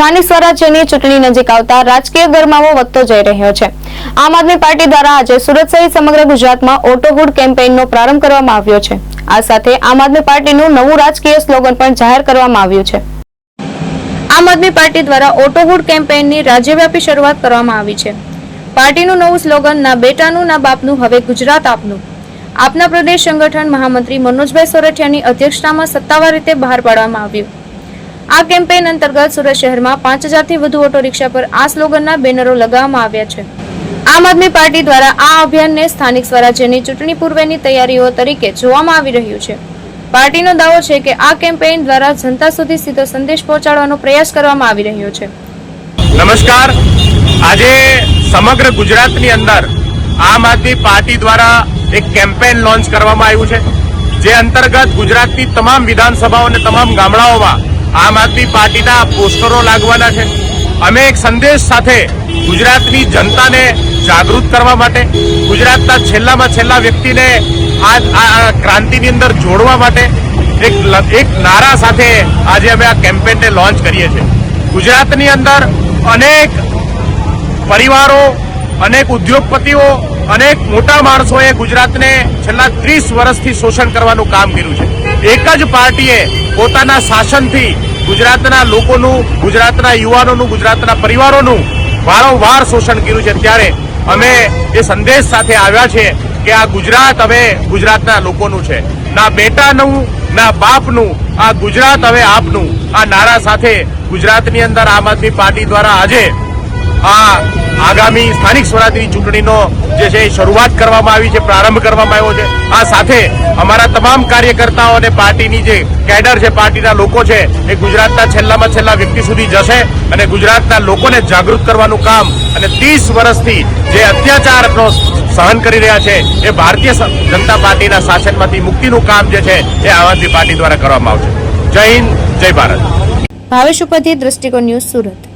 સ્થાનિક સ્વરાજ્યની ચૂંટણી નજીક આવતા રાજકીય ગરમાવો વધતો જઈ રહ્યો છે. આમ આદમી પાર્ટી દ્વારા આજે સુરત સહિત સમગ્ર ગુજરાતમાં ઓટો હુડ કેમ્પેઇનનો પ્રારંભ કરવામાં આવ્યો છે. આ સાથે આમ આદમી પાર્ટીનું નવું રાજકીય સ્લોગન પણ જાહેર કરવામાં આવ્યું છે. આમ આદમી પાર્ટી દ્વારા ઓટોહુડ કેમ્પેઇનની રાજ્યવ્યાપી શરૂઆત કરવામાં આવી છે. પાર્ટીનું નવું સ્લોગન ના બેટાનું, ના બાપનું, હવે ગુજરાત આપનું. આપના પ્રદેશ સંગઠન મહામંત્રી મનોજભાઈ સોરઠિયાની અધ્યક્ષતામાં સત્તાવાર રીતે બહાર પાડવામાં આવ્યું. આ કેમ્પેઇન અંતર્ગત સુરત શહેરમાં પાંચ હજારથી વધુ ઓટો રિક્ષા પર આ સ્લોગનના બેનરો લગાવવામાં આવ્યા છે. આમ આદમી પાર્ટી દ્વારા આ અભિયાનને સ્થાનિક સ્વરાજ્યની ચૂંટણી પૂર્વેની તૈયારીઓ તરીકે જોવામાં આવી રહ્યું છે. પાર્ટીનો દાવો છે કે આ કેમ્પેઇન દ્વારા જનતા સુધી સીધો સંદેશ પહોંચાડવાનો પ્રયાસ કરવામાં આવી રહ્યો છે. નમસ્કાર. આજે સમગ્ર ગુજરાતની અંદર આમ આદમી પાર્ટી દ્વારા એક કેમ્પેન લોન્ચ કરવામાં આવ્યું છે, જે અંતર્ગત ગુજરાતની તમામ વિધાનસભાઓ અને તમામ ગામડાઓમાં આમ આદમી પાર્ટીના પોસ્ટરો લાગવાના છે. અમે એક સંદેશ સાથે ગુજરાતની જનતાને જાગૃત કરવા માટે, ગુજરાતના છેલ્લામાં છેલ્લા વ્યક્તિને આ ક્રાંતિની અંદર જોડવા માટે એક એક નારા સાથે આજે અમે આ કેમ્પેનને લોન્ચ કરીએ છીએ. ગુજરાતની અંદર અનેક પરિવારો, અનેક ઉદ્યોગપતિઓ, અનેક મોટા માણસોએ ગુજરાતને છેલ્લા ત્રીસ વર્ષથી શોષણ કરવાનું કામ કર્યું છે. એક જ પાર્ટીએ પોતાના શાસનથી ગુજરાતના લોકોનું, ગુજરાતના યુવાનોનું, ગુજરાતના પરિવારોનું વારંવાર શોષણ કર્યું છે. ત્યારે અમે એ સંદેશ સાથે આવ્યા છે કે આ ગુજરાત હવે ગુજરાતના લોકોનું છે. ના બેટાનું, ના બાપનું, આ ગુજરાત હવે આપનું. આ નારા સાથે ગુજરાતની અંદર આમ આદમી પાર્ટી દ્વારા આજે આ આગામી સ્થાનિક સ્વરાજની ચૂંટણીનો જે છે શરૂઆત કરવામાં આવી છે, પ્રારંભ કરવામાં આવ્યો છે. આ સાથે અમારા તમામ કાર્યકર્તાઓ અને પાર્ટીની જે કેડર છે, પાર્ટીના લોકો છે, એ ગુજરાતના છેલ્લામાં છેલ્લા વ્યક્તિ સુધી જશે અને ગુજરાતના લોકોને જાગૃત કરવાનું કામ અને ત્રીસ વર્ષથી જે અત્યાચારનો સહન કરી રહ્યા છે, એ ભારતીય જનતા પાર્ટીના શાસનમાંથી મુક્તિનું કામ જે છે, એ આમ આદમી પાર્ટી દ્વારા કરવામાં આવશે. જય હિન્દ, જય ભારત. ભાવેશ ઉપાધ્યાય, દ્રષ્ટિકોણ ન્યૂઝ સુરત.